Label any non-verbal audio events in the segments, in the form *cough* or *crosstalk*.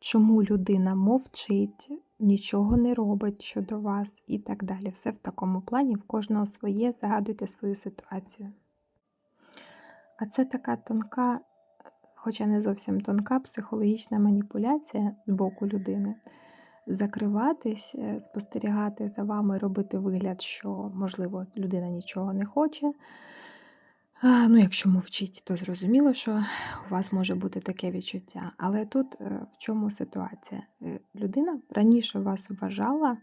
чому людина мовчить, нічого не робить щодо вас і так далі. Все в такому плані, в кожного своє, загадуйте свою ситуацію. А це така тонка, хоча не зовсім тонка, психологічна маніпуляція з боку людини. Закриватись, е, спостерігати за вами, робити вигляд, що, можливо, людина нічого не хоче. Ну, якщо мовчить, то зрозуміло, що у вас може бути таке відчуття. Але тут е, в чому ситуація? Е, Людина раніше вас вважала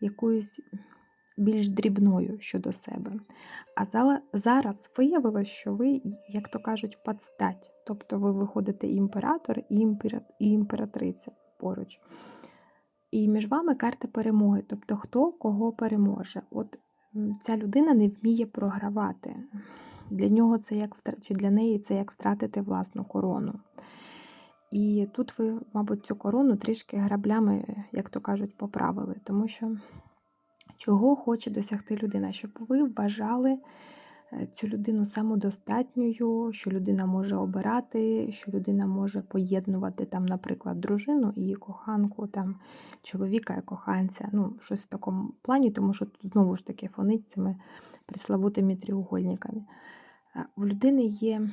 якоюсь більш дрібною щодо себе. А зараз виявилось, що ви, як то кажуть, подстать. Тобто ви виходите імператор і, імператриця поруч. І між вами карта перемоги, тобто хто кого переможе. От ця людина не вміє програвати. Для нього це як чи для неї це як втратити власну корону. І тут ви, мабуть, цю корону трішки граблями, як то кажуть, поправили, тому що чого хоче досягти людина, щоб ви вважали цю людину самодостатньою, що людина може обирати, що людина може поєднувати там, наприклад, дружину і коханку, там чоловіка і коханця. Ну, щось в такому плані, тому що тут знову ж таки фонить цими приславутими тріугольниками. Е, В людини є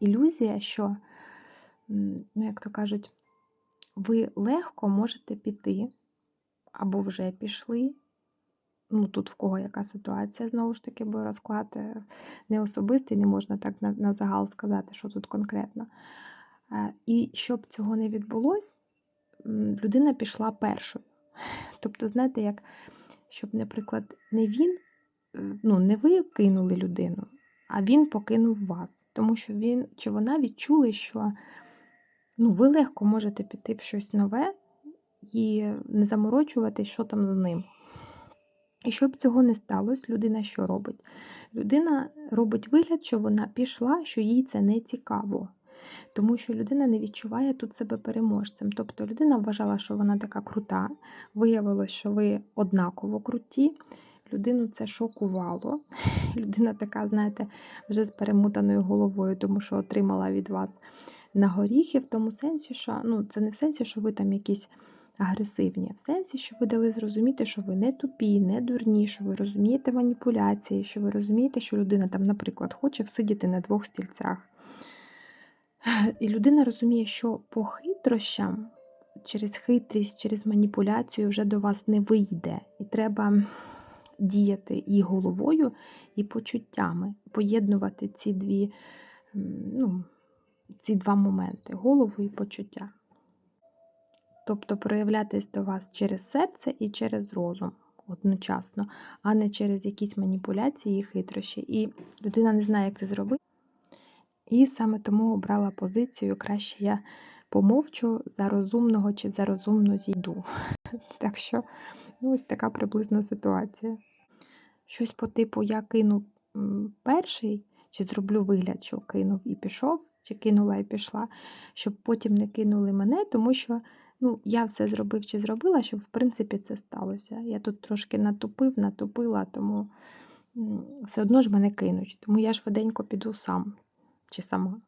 ілюзія, що, ну, як то кажуть, ви легко можете піти або вже пішли. Ну, тут в кого яка ситуація, знову ж таки, бо розклад не особистий, не можна так на, на загал сказати, що тут конкретно. Е, І щоб цього не відбулось, людина пішла першою. Тобто, знаєте, як щоб, наприклад, не він, е, ну, не ви кинули людину, а він покинув вас. Тому що він чи вона відчули, що ну, ви легко можете піти в щось нове і не заморочуватись, що там за ним. І щоб цього не сталося, людина що робить? Людина робить вигляд, що вона пішла, що їй це не цікаво. Тому що людина не відчуває тут себе переможцем. Тобто людина вважала, що вона така крута, виявилось, що ви однаково круті. Людину це шокувало. *laughs* Людина така, знаєте, вже з перемотаною головою, тому що отримала від вас на горіхи, в тому сенсі, що ну, це не в сенсі, що ви там якісь агресивні, в сенсі, що ви дали зрозуміти, що ви не тупі, не дурні, що ви розумієте маніпуляції, що ви розумієте, що людина там, наприклад, хоче всидіти на двох стільцях. І людина розуміє, що по хитрощам, через хитрість, через маніпуляцію вже до вас не вийде. І треба діяти і головою, і почуттями, поєднувати ці дві, ну, ці два моменти голову і почуття. Тобто проявлятись до вас через серце і через розум одночасно, а не через якісь маніпуляції і хитрощі. І людина не знає, як це зробити. І саме тому обрала позицію краще я помовчу за розумного чи за розумну зійду. *laughs* Так що, ну, ось така приблизно ситуація. Щось по типу я кину перший, чи зроблю вигляд, що кинув і пішов, чи кинула і пішла, щоб потім не кинули мене, тому що ну, я все зробив чи зробила, щоб в принципі це сталося. Я тут трошки натупив, натупила, тому все одно ж мене кинуть. Тому я швиденько піду сам чи сама.